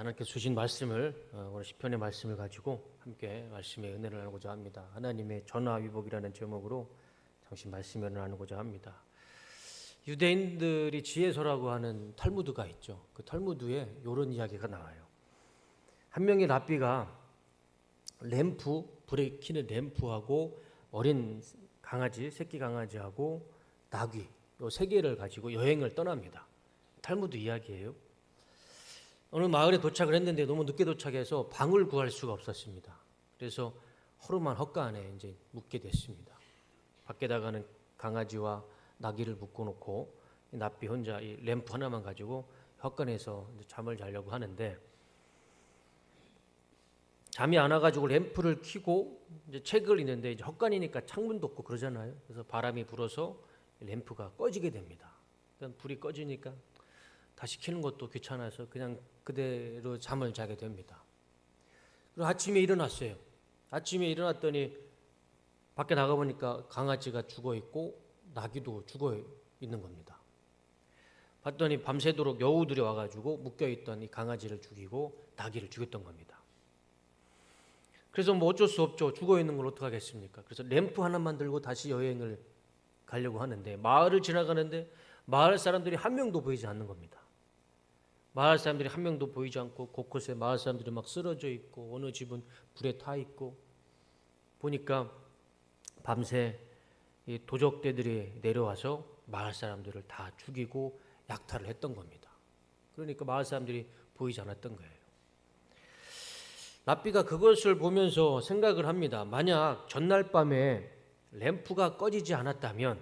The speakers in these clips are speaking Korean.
하나님께 주신 말씀을 어, 오늘 시편의 말씀을 가지고 함께 말씀의 은혜를 나누고자 합니다. 하나님의 전화위복이라는 제목으로 잠시 말씀을 나누고자 합니다. 유대인들이 지혜서라고 하는 탈무드가 있죠. 그 탈무드에 이런 이야기가 나와요. 한 명의 랍비가 램프 불에 켜는 램프하고 어린 강아지 새끼 강아지하고 나귀 요 세 개를 가지고 여행을 떠납니다. 탈무드 이야기예요. 어느 마을에 도착을 했는데 너무 늦게 도착해서 방을 구할 수가 없었습니다. 그래서 허름한 헛간에 이제 묵게 됐습니다. 밖에다가는 강아지와 나귀를 묶어놓고 이 납비 혼자 이 램프 하나만 가지고 헛간에서 잠을 자려고 하는데 잠이 안 와가지고 램프를 켜고 이제 책을 읽는데 이제 헛간이니까 창문도 없고 그러잖아요. 그래서 바람이 불어서 램프가 꺼지게 됩니다. 그럼 불이 꺼지니까 다시 켜는 것도 귀찮아서 그냥 그대로 잠을 자게 됩니다. 그리고 아침에 일어났어요. 아침에 일어났더니 밖에 나가 보니까 강아지가 죽어 있고 나귀도 죽어 있는 겁니다. 봤더니 밤새도록 여우들이 와가지고 묶여 있던 이 강아지를 죽이고 나귀를 죽였던 겁니다. 그래서 뭐 어쩔 수 없죠. 죽어 있는 걸 어떡하겠습니까? 그래서 램프 하나만 들고 다시 여행을 가려고 하는데 마을을 지나가는데 마을 사람들이 한 명도 보이지 않는 겁니다. 마을 사람들이 한 명도 보이지 않고 곳곳에 마을 사람들이 막 쓰러져 있고 어느 집은 불에 타 있고 보니까 밤새 이 도적대들이 내려와서 마을 사람들을 다 죽이고 약탈을 했던 겁니다. 그러니까 마을 사람들이 보이지 않았던 거예요. 랍비가 그것을 보면서 생각을 합니다. 만약 전날 밤에 램프가 꺼지지 않았다면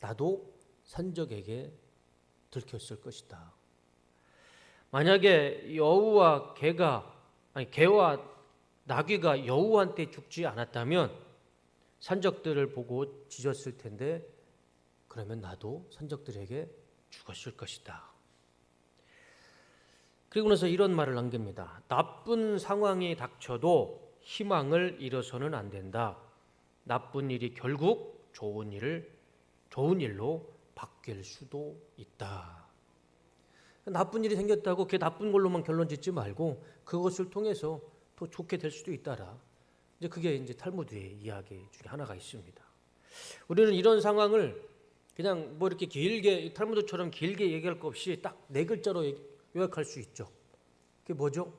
나도 산적에게 들켰을 것이다. 만약에 여우와 개가 아니 개와 나귀가 여우한테 죽지 않았다면 산적들을 보고 짖었을 텐데 그러면 나도 산적들에게 죽었을 것이다. 그리고 나서 이런 말을 남깁니다. 나쁜 상황이 닥쳐도 희망을 잃어서는 안 된다. 나쁜 일이 결국 좋은 일을 좋은 일로 바뀔 수도 있다. 나쁜 일이 생겼다고 그 나쁜 걸로만 결론 짓지 말고 그것을 통해서 더 좋게 될 수도 있다라. 이제 그게 이제 탈무드의 이야기 중에 하나가 있습니다. 우리는 이런 상황을 그냥 뭐 이렇게 길게 탈무드처럼 길게 얘기할 것 없이 딱 네 글자로 요약할 수 있죠. 그게 뭐죠?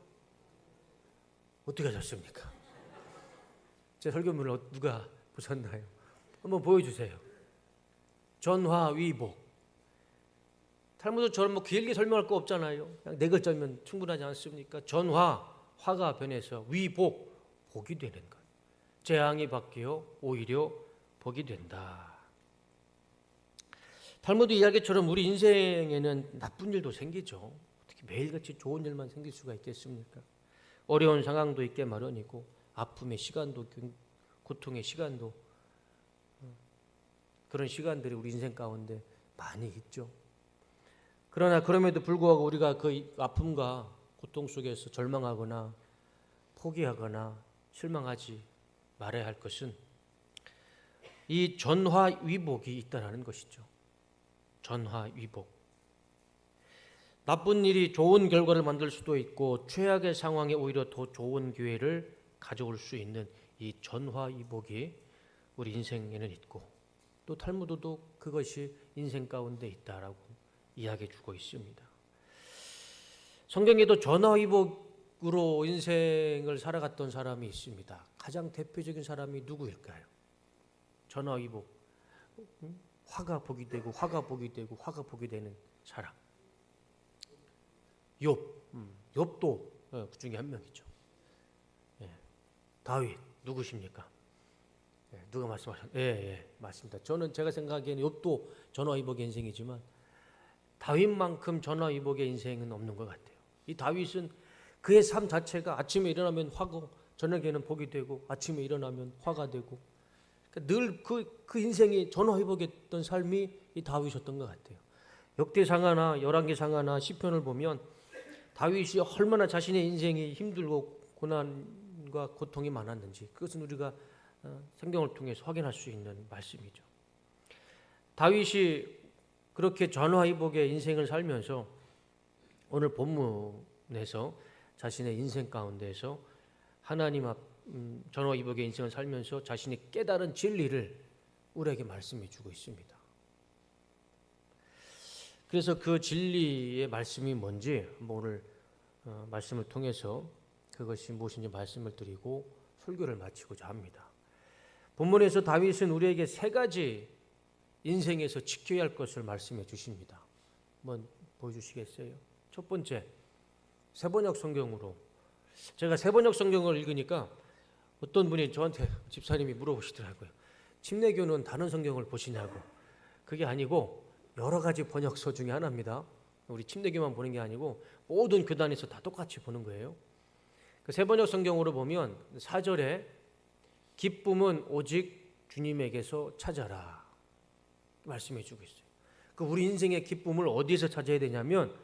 어떻게 하셨습니까? 제 설교문을 누가 보셨나요? 한번 보여주세요. 전화위복. 탈무드처럼 뭐 길게 설명할 거 없잖아요. 그냥 네 글자면 충분하지 않습니까? 전화, 화가 변해서 위복, 복이 되는 것. 재앙이 바뀌어 오히려 복이 된다. 탈무드 이야기처럼 우리 인생에는 나쁜 일도 생기죠. 어떻게 매일같이 좋은 일만 생길 수가 있겠습니까? 어려운 상황도 있게 마련이고 아픔의 시간도 고통의 시간도 그런 시간들이 우리 인생 가운데 많이 있죠. 그러나 그럼에도 불구하고 우리가 그 아픔과 고통 속에서 절망하거나 포기하거나 실망하지 말아야 할 것은 이 전화위복이 있다라는 것이죠. 전화위복. 나쁜 일이 좋은 결과를 만들 수도 있고 최악의 상황에 오히려 더 좋은 기회를 가져올 수 있는 이 전화위복이 우리 인생에는 있고 또 탈무드도 그것이 인생 가운데 있다라고 이야기해 주고 있습니다. 성경에도 전화위복으로 인생을 살아갔던 사람이 있습니다. 가장 대표적인 사람이 누구일까요? 전화위복. 화가 복이 되고 화가 복이 되고 화가 복이 되는 사람. 욥. 욥도 그 중에 한 명이죠. 예. 다윗 누구십니까? 예, 누가 말씀하셨? 예, 예, 맞습니다. 저는 제가 생각하기에는 욥도 전화위복의 인생이지만 다윗만큼 전화위복의 인생은 없는 것 같아요. 이 다윗은 그의 삶 자체가 아침에 일어나면 화고 저녁에는 복이 되고 아침에 일어나면 화가 되고 그러니까 늘그 그 인생이 전화위복했던 삶이 이 다윗이었던 것 같아요. 역대상하나 열왕기상하나 시편을 보면 다윗이 얼마나 자신의 인생이 힘들고 고난과 고통이 많았는지 그것은 우리가 어, 성경을 통해서 확인할 수 있는 말씀이죠. 다윗이 그렇게 전화위복의 인생을 살면서 오늘 본문에서 자신의 인생 가운데서 하나님 앞 음, 전화 이복의 인생을 살면서 자신이 깨달은 진리를 우리에게 말씀해 주고 있습니다. 그래서 그 진리의 말씀이 뭔지 오늘 어, 말씀을 통해서 그것이 무엇인지 말씀을 드리고 설교를 마치고자 합니다. 본문에서 다윗은 우리에게 세 가지 인생에서 지켜야 할 것을 말씀해 주십니다. 한번 보여주시겠어요? 첫 번째, 세번역 성경으로 제가 세번역 성경을 읽으니까 어떤 분이 저한테 집사님이 물어보시더라고요. 침례교는 다른 성경을 보시냐고. 그게 아니고 여러 가지 번역서 중에 하나입니다. 우리 침례교만 보는 게 아니고 모든 교단에서 다 똑같이 보는 거예요. 그 세번역 성경으로 보면 4절에 기쁨은 오직 주님에게서 찾아라. 말씀해 주고 있어요. 그 우리 인생의 기쁨을 어디서 찾아야 되냐면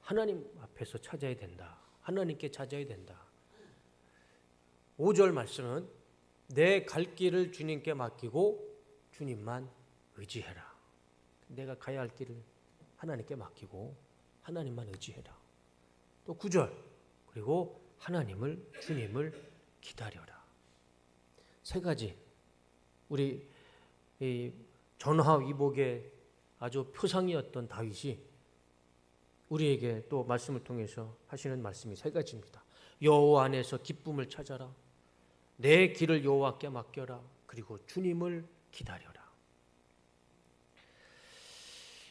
하나님 앞에서 찾아야 된다. 하나님께 찾아야 된다. 5절 말씀은 내 갈 길을 주님께 맡기고 주님만 의지해라. 내가 가야 할 길을 하나님께 맡기고 하나님만 의지해라. 또 9절 그리고 하나님을 주님을 기다려라. 세 가지 우리 이 전화 위복의 아주 표상이었던 다윗이 우리에게 또 말씀을 통해서 하시는 말씀이 세 가지입니다. 여호와 안에서 기쁨을 찾아라. 내 길을 여호와께 맡겨라. 그리고 주님을 기다려라.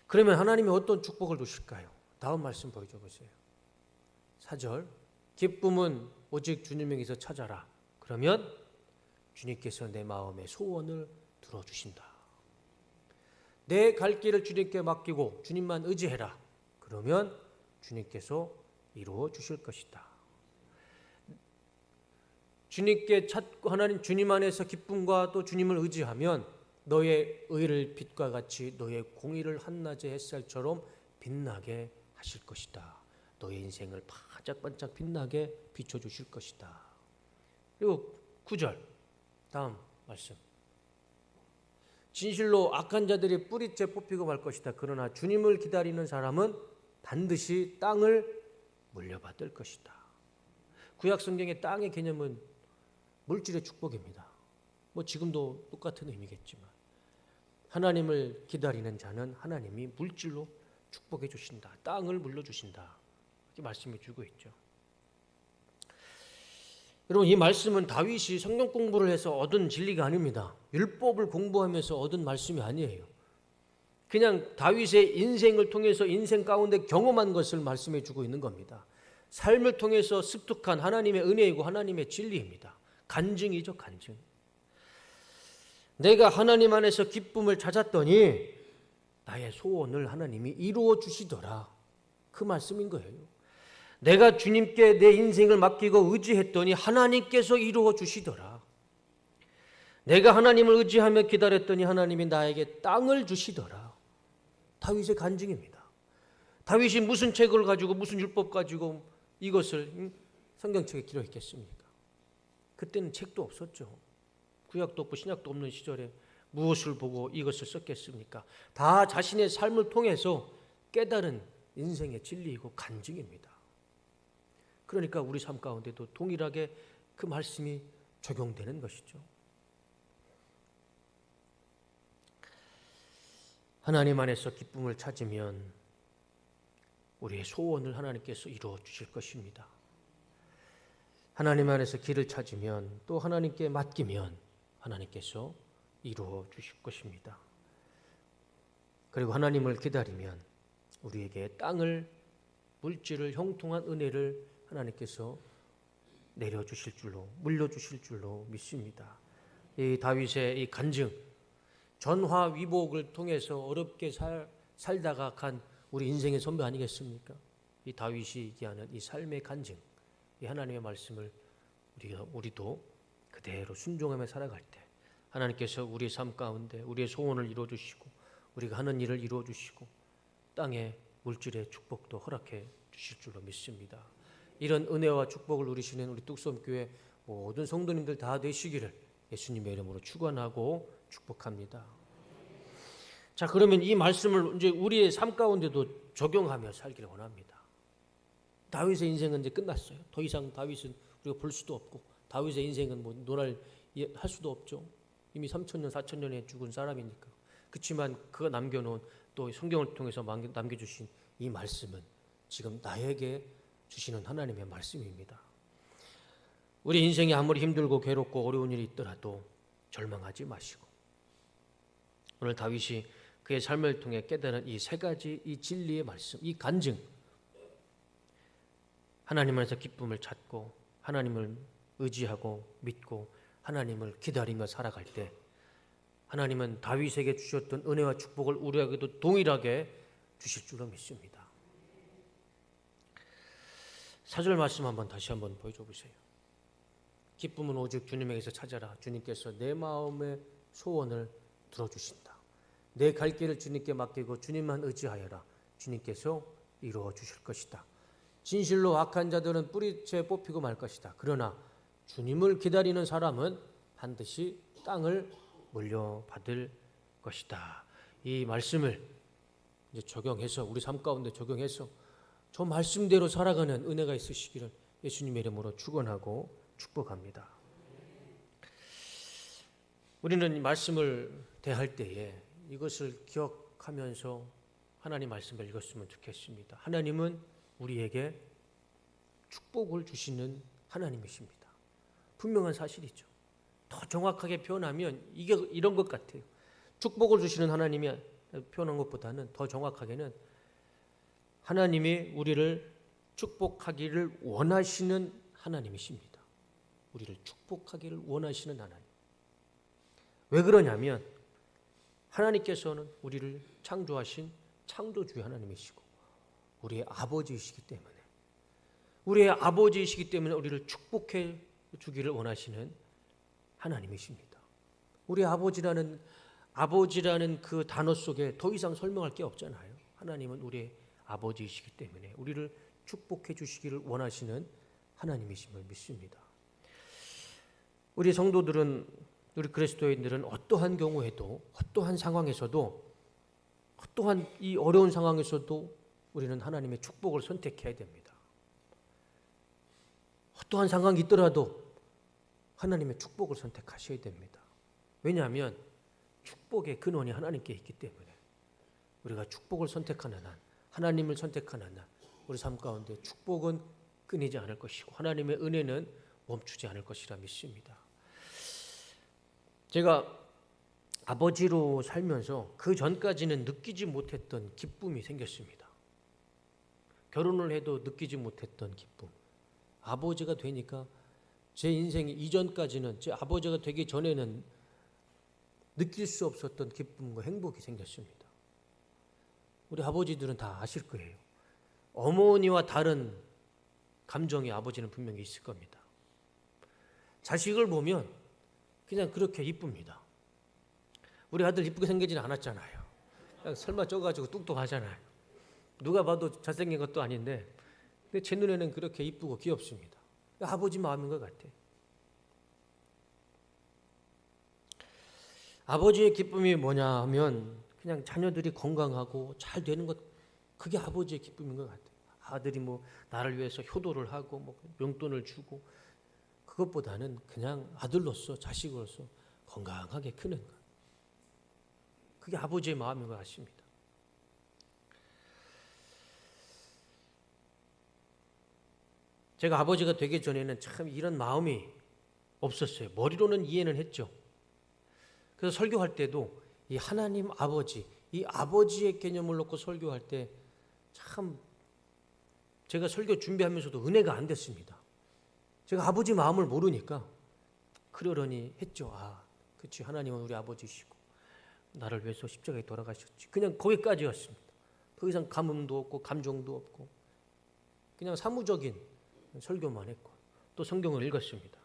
그러면 하나님이 어떤 축복을 주실까요? 다음 말씀 보여줘 보세요. 4절 기쁨은 오직 주님에게서 찾아라. 그러면 주님께서 내 마음의 소원을 들어주신다. 내 갈 길을 주님께 맡기고 주님만 의지해라. 그러면 주님께서 이루어 주실 것이다. 주님께 찾고 하나님 주님 안에서 기쁨과 또 주님을 의지하면 너의 의를 빛과 같이 너의 공의를 한낮의 햇살처럼 빛나게 하실 것이다. 너의 인생을 반짝반짝 빛나게 비춰 주실 것이다. 그리고 9절 다음 말씀. 진실로 악한 자들이 뿌리째 뽑히고 말 것이다. 그러나 주님을 기다리는 사람은 반드시 땅을 물려받을 것이다. 구약 성경의 땅의 개념은 물질의 축복입니다. 뭐 지금도 똑같은 의미겠지만 하나님을 기다리는 자는 하나님이 물질로 축복해 주신다. 땅을 물려 주신다. 이렇게 말씀해 주고 있죠. 여러분 이 말씀은 다윗이 성경 공부를 해서 얻은 진리가 아닙니다. 율법을 공부하면서 얻은 말씀이 아니에요. 그냥 다윗의 인생을 통해서 인생 가운데 경험한 것을 말씀해 주고 있는 겁니다. 삶을 통해서 습득한 하나님의 은혜이고 하나님의 진리입니다. 간증이죠, 간증. 내가 하나님 안에서 기쁨을 찾았더니 나의 소원을 하나님이 이루어 주시더라. 그 말씀인 거예요. 내가 주님께 내 인생을 맡기고 의지했더니 하나님께서 이루어 주시더라. 내가 하나님을 의지하며 기다렸더니 하나님이 나에게 땅을 주시더라. 다윗의 간증입니다. 다윗이 무슨 책을 가지고 무슨 율법 가지고 이것을 성경책에 기록했겠습니까? 그때는 책도 없었죠. 구약도 없고 신약도 없는 시절에 무엇을 보고 이것을 썼겠습니까? 다 자신의 삶을 통해서 깨달은 인생의 진리이고 간증입니다. 그러니까 우리 삶 가운데도 동일하게 그 말씀이 적용되는 것이죠. 하나님 안에서 기쁨을 찾으면 우리의 소원을 하나님께서 이루어 주실 것입니다. 하나님 안에서 길을 찾으면 또 하나님께 맡기면 하나님께서 이루어 주실 것입니다. 그리고 하나님을 기다리면 우리에게 땅을 물질을 형통한 은혜를 하나님께서 내려 주실 줄로 물려 주실 줄로 믿습니다. 이 다윗의 이 간증 전화 위복을 통해서 어렵게 살, 살다가 간 우리 인생의 선배 아니겠습니까? 이 다윗이 얘기하는 이 삶의 간증, 이 하나님의 말씀을 우리가 우리도 그대로 순종하며 살아갈 때 하나님께서 우리의 삶 가운데 우리의 소원을 이루어 주시고 우리가 하는 일을 이루어 주시고 땅에 물질의 축복도 허락해 주실 줄로 믿습니다. 이런 은혜와 축복을 누리시는 우리 뚝섬교회 모든 성도님들 다 되시기를 예수님의 이름으로 축원하고 축복합니다. 자, 그러면 이 말씀을 이제 우리의 삶 가운데도 적용하며 살기를 원합니다. 다윗의 인생은 이제 끝났어요. 더 이상 다윗은 우리가 볼 수도 없고 다윗의 인생은 뭐 논할 예- 할 수도 없죠. 이미 3천 년, 4천 년에 죽은 사람이니까. 그렇지만 그가 남겨놓은 또 성경을 통해서 남겨- 남겨주신 이 말씀은 지금 나에게 주시는 하나님의 말씀입니다. 우리 인생이 아무리 힘들고 괴롭고 어려운 일이 있더라도 절망하지 마시고 오늘 다윗이 그의 삶을 통해 깨달은 이 세 가지 이 진리의 말씀, 이 간증 하나님 안에서 기쁨을 찾고 하나님을 의지하고 믿고 하나님을 기다리며 살아갈 때 하나님은 다윗에게 주셨던 은혜와 축복을 우리에게도 동일하게 주실 줄로 믿습니다. 사절 말씀 한번 다시 한번 보여줘 보세요. 기쁨은 오직 주님에게서 찾아라. 주님께서 내 마음의 소원을 들어주신다. 내 갈 길을 주님께 맡기고 주님만 의지하여라. 주님께서 이루어 주실 것이다. 진실로 악한 자들은 뿌리채 뽑히고 말 것이다. 그러나 주님을 기다리는 사람은 반드시 땅을 물려받을 것이다. 이 말씀을 이제 적용해서 우리 삶 가운데 적용해서 저 말씀대로 살아가는 은혜가 있으시기를 예수님의 이름으로 축원하고 축복합니다. 우리는 이 말씀을 대할 때에 이것을 기억하면서 하나님 말씀을 읽었으면 좋겠습니다. 하나님은 우리에게 축복을 주시는 하나님이십니다. 분명한 사실이죠. 더 정확하게 표현하면 이게 이런 것 같아요. 축복을 주시는 하나님이 표현한 것보다는 더 정확하게는 하나님이 우리를 축복하기를 원하시는 하나님이십니다. 우리를 축복하기를 원하시는 하나님. 왜 그러냐면 하나님께서는 우리를 창조하신 창조주의 하나님이시고 우리의 아버지이시기 때문에 우리의 아버지이시기 때문에 우리를 축복해 주기를 원하시는 하나님이십니다. 우리 아버지라는 아버지라는 그 단어 속에 더 이상 설명할 게 없잖아요. 하나님은 우리의 아버지이시기 때문에 우리를 축복해 주시기를 원하시는 하나님이심을 믿습니다. 우리 성도들은 우리 그리스도인들은 어떠한 경우에도 어떠한 상황에서도 어떠한 이 어려운 상황에서도 우리는 하나님의 축복을 선택해야 됩니다. 어떠한 상황이 있더라도 하나님의 축복을 선택하셔야 됩니다. 왜냐하면 축복의 근원이 하나님께 있기 때문에 우리가 축복을 선택하는 한 하나님을 선택하는 한 우리 삶 가운데 축복은 끊이지 않을 것이고 하나님의 은혜는 멈추지 않을 것이라 믿습니다. 제가 아버지로 살면서 그 전까지는 느끼지 못했던 기쁨이 생겼습니다. 결혼을 해도 느끼지 못했던 기쁨. 아버지가 되니까 제 인생 이전까지는 제 아버지가 되기 전에는 느낄 수 없었던 기쁨과 행복이 생겼습니다. 우리 아버지들은 다 아실 거예요. 어머니와 다른 감정이 아버지는 분명히 있을 겁니다. 자식을 보면 그냥 그렇게 이쁩니다. 우리 아들 이쁘게 생기지는 않았잖아요. 설마 쪄가지고 뚱뚱하잖아요. 누가 봐도 잘생긴 것도 아닌데, 근데 제 눈에는 그렇게 이쁘고 귀엽습니다. 아버지 마음인 것 같아. 아버지의 기쁨이 뭐냐 하면 그냥 자녀들이 건강하고 잘 되는 것 그게 아버지의 기쁨인 것 같아요. 아들이 뭐 나를 위해서 효도를 하고 뭐 용돈을 주고 그것보다는 그냥 아들로서 자식으로서 건강하게 크는 것. 그게 아버지의 마음인 것 같습니다. 제가 아버지가 되기 전에는 참 이런 마음이 없었어요. 머리로는 이해는 했죠. 그래서 설교할 때도 이 하나님 아버지, 이 아버지의 개념을 놓고 설교할 때 참 제가 설교 준비하면서도 은혜가 안 됐습니다. 제가 아버지 마음을 모르니까 그러려니 했죠. 아, 그렇지. 하나님은 우리 아버지시고 나를 위해서 십자가에 돌아가셨지. 그냥 거기까지였습니다. 더 이상 감흥도 없고 감정도 없고 그냥 사무적인 설교만 했고 또 성경을 읽었습니다.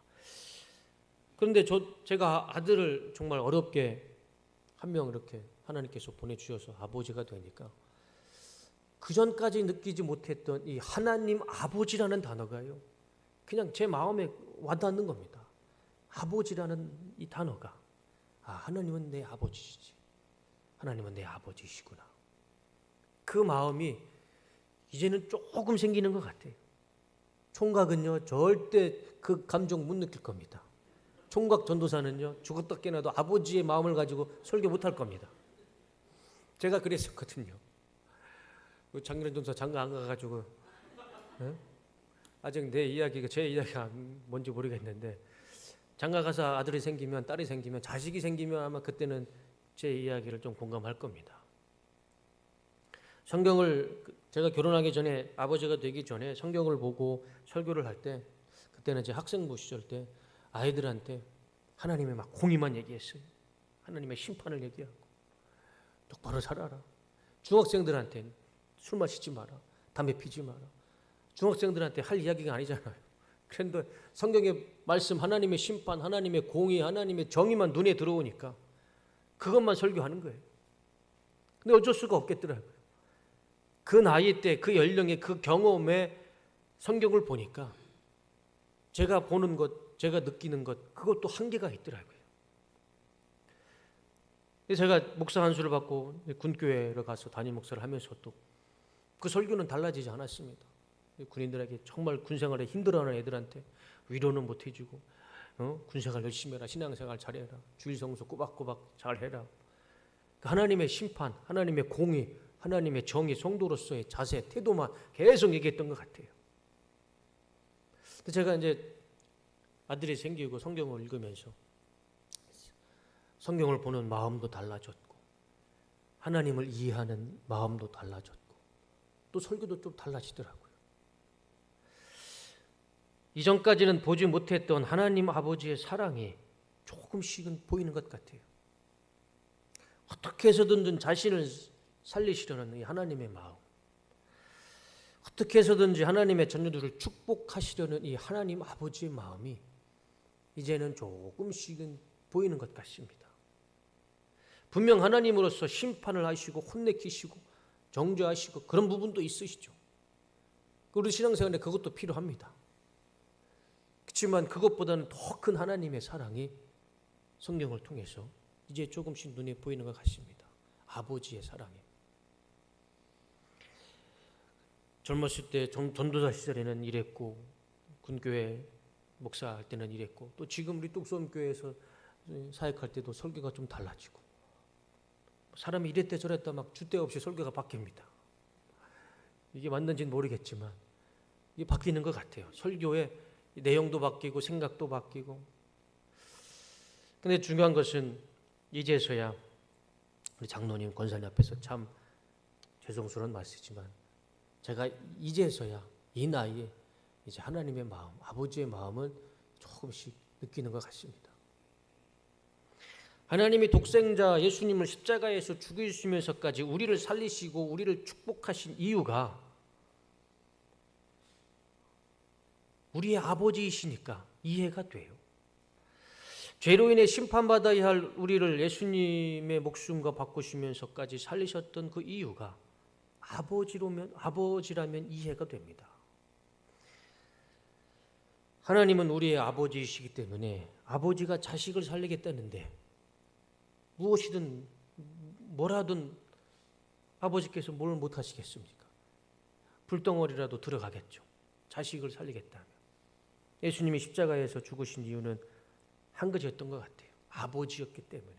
그런데 저 제가 아들을 정말 어렵게 한 명 이렇게 하나님께서 보내주셔서 아버지가 되니까 그 전까지 느끼지 못했던 이 하나님 아버지라는 단어가요. 그냥 제 마음에 와닿는 겁니다. 아버지라는 이 단어가 아 하나님은 내 아버지시지. 하나님은 내 아버지시구나. 그 마음이 이제는 조금 생기는 것 같아요. 총각은요 절대 그 감정 못 느낄 겁니다. 총각 전도사는요 죽었다 깨나도 아버지의 마음을 가지고 설교 못할 겁니다. 제가 그랬었거든요. 그 장렬 전도사 장가 안 가가지고 예? 아직 내 이야기가 제 이야기가 뭔지 모르겠는데 장가 가서 아들이 생기면 딸이 생기면 자식이 생기면 아마 그때는 제 이야기를 좀 공감할 겁니다. 성경을 제가 결혼하기 전에 아버지가 되기 전에 성경을 보고 설교를 할 때 그때는 제 학생부 시절 때 아이들한테 하나님의 막 공의만 얘기했어요. 하나님의 심판을 얘기하고 똑바로 살아라. 중학생들한테는 술 마시지 마라. 담배 피지 마라. 중학생들한테 할 이야기가 아니잖아요. 그런데 성경의 말씀 하나님의 심판, 하나님의 공의, 하나님의 정의만 눈에 들어오니까 그것만 설교하는 거예요. 근데 어쩔 수가 없겠더라고요. 그 나이 때, 그 연령의 그 경험에 성경을 보니까 제가 보는 것, 제가 느끼는 것, 그것도 한계가 있더라고요. 제가 목사 한 수를 받고 군교회를 가서 담임 목사를 하면서 또그 설교는 달라지지 않았습니다. 군인들에게 정말 군생활에 힘들어하는 애들한테 위로는 못 해주고 어? 군생활 열심히 해라 신앙생활 잘해라 주일 성수 꼬박꼬박 잘해라 그 하나님의 심판 하나님의 공의 하나님의 정의 성도로서의 자세 태도만 계속 얘기했던 것 같아요. 제가 이제 아들이 생기고 성경을 읽으면서 성경을 보는 마음도 달라졌고 하나님을 이해하는 마음도 달라졌고 또 설교도 좀 달라지더라고요. 이전까지는 보지 못했던 하나님 아버지의 사랑이 조금씩은 보이는 것 같아요. 어떻게 해서든 자신을 살리시려는 이 하나님의 마음. 어떻게 해서든지 하나님의 자녀들을 축복하시려는 이 하나님 아버지의 마음이 이제는 조금씩은 보이는 것 같습니다. 분명 하나님으로서 심판을 하시고 혼내키시고 정죄하시고 그런 부분도 있으시죠. 우리 신앙생활에 그것도 필요합니다. 그렇지만 그것보다는 더 큰 하나님의 사랑이 성경을 통해서 이제 조금씩 눈에 보이는 것 같습니다. 아버지의 사랑이. 젊었을 때 전- 전도사 시절에는 이랬고 군교회 목사할 때는 이랬고 또 지금 우리 뚝섬교회에서 사역할 때도 설교가 좀 달라지고 사람이 이랬다 저랬다 막 주대 없이 설교가 바뀝니다. 이게 맞는지는 모르겠지만 이게 바뀌는 것 같아요. 설교의 내용도 바뀌고 생각도 바뀌고. 근데 중요한 것은 이제서야 우리 장로님 권사님 앞에서 참 죄송스러운 말씀이지만 제가 이제서야 이 나이에 이제 하나님의 마음, 아버지의 마음을 조금씩 느끼는 것 같습니다. 하나님이 독생자 예수님을 십자가에서 죽이시면서까지 우리를 살리시고 우리를 축복하신 이유가 우리의 아버지이시니까 이해가 돼요. 죄로 인해 심판받아야 할 우리를 예수님의 목숨과 바꾸시면서까지 살리셨던 그 이유가 아버지로면 아버지라면 이해가 됩니다. 하나님은 우리의 아버지이시기 때문에 아버지가 자식을 살리겠다는데 무엇이든 뭐라든 아버지께서 뭘 못 하시겠습니까? 불덩어리라도 들어가겠죠. 자식을 살리겠다면. 예수님이 십자가에서 죽으신 이유는 한 가지였던 것 같아요. 아버지였기 때문에.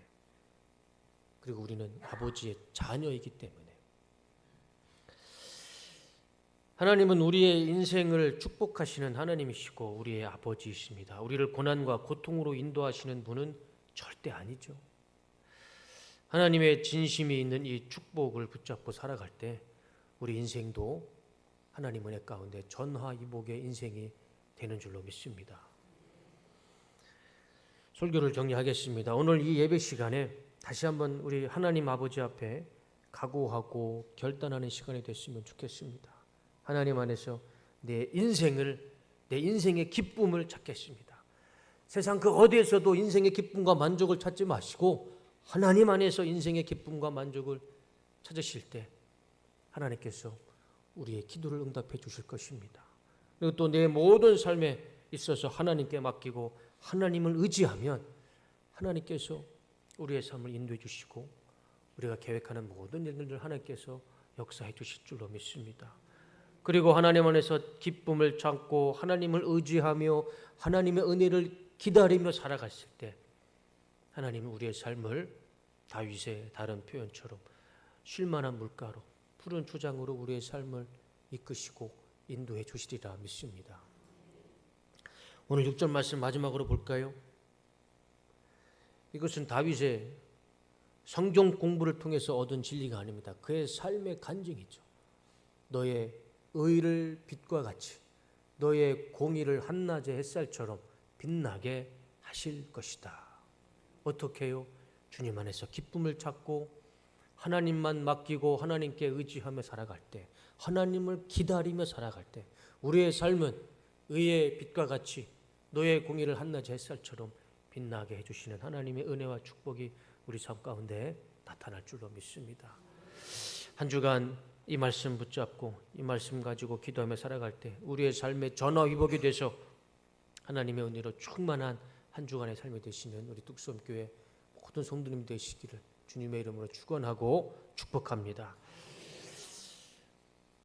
그리고 우리는 아버지의 자녀이기 때문에. 하나님은 우리의 인생을 축복하시는 하나님이시고 우리의 아버지이십니다. 우리를 고난과 고통으로 인도하시는 분은 절대 아니죠. 하나님의 진심이 있는 이 축복을 붙잡고 살아갈 때 우리 인생도 하나님 은혜 가운데 전화이복의 인생이 되는 줄로 믿습니다. 설교를 정리하겠습니다. 오늘 이 예배 시간에 다시 한번 우리 하나님 아버지 앞에 각오하고 결단하는 시간이 됐으면 좋겠습니다. 하나님 안에서 내 인생을 내 인생의 기쁨을 찾겠습니다. 세상 그 어디에서도 인생의 기쁨과 만족을 찾지 마시고 하나님 안에서 인생의 기쁨과 만족을 찾으실 때 하나님께서 우리의 기도를 응답해 주실 것입니다. 그리고 또 내 모든 삶에 있어서 하나님께 맡기고 하나님을 의지하면 하나님께서 우리의 삶을 인도해 주시고 우리가 계획하는 모든 일들을 하나님께서 역사해 주실 줄로 믿습니다. 그리고 하나님 안에서 기쁨을 찾고 하나님을 의지하며 하나님의 은혜를 기다리며 살아갔을 때 하나님은 우리의 삶을 다윗의 다른 표현처럼 쉴만한 물가로 푸른 초장으로 우리의 삶을 이끄시고 인도해 주시리라 믿습니다. 오늘 6절 말씀 마지막으로 볼까요? 이것은 다윗의 성경 공부를 통해서 얻은 진리가 아닙니다. 그의 삶의 간증이죠. 너의 의를 빛과 같이 너의 공의를 한낮의 햇살처럼 빛나게 하실 것이다. 어떻게요? 주님 안에서 기쁨을 찾고 하나님만 맡기고 하나님께 의지하며 살아갈 때 하나님을 기다리며 살아갈 때 우리의 삶은 의의 빛과 같이 너의 공의를 한낮의 햇살처럼 빛나게 해주시는 하나님의 은혜와 축복이 우리 삶 가운데 나타날 줄로 믿습니다. 한 주간 이 말씀 붙잡고 이 말씀 가지고 기도하며 살아갈 때 우리의 삶의 전화위복이 돼서 하나님의 은혜로 충만한 한 주간의 삶이 되시는 우리 뚝섬교회 모든 성도님 되시기를 주님의 이름으로 축원하고 축복합니다.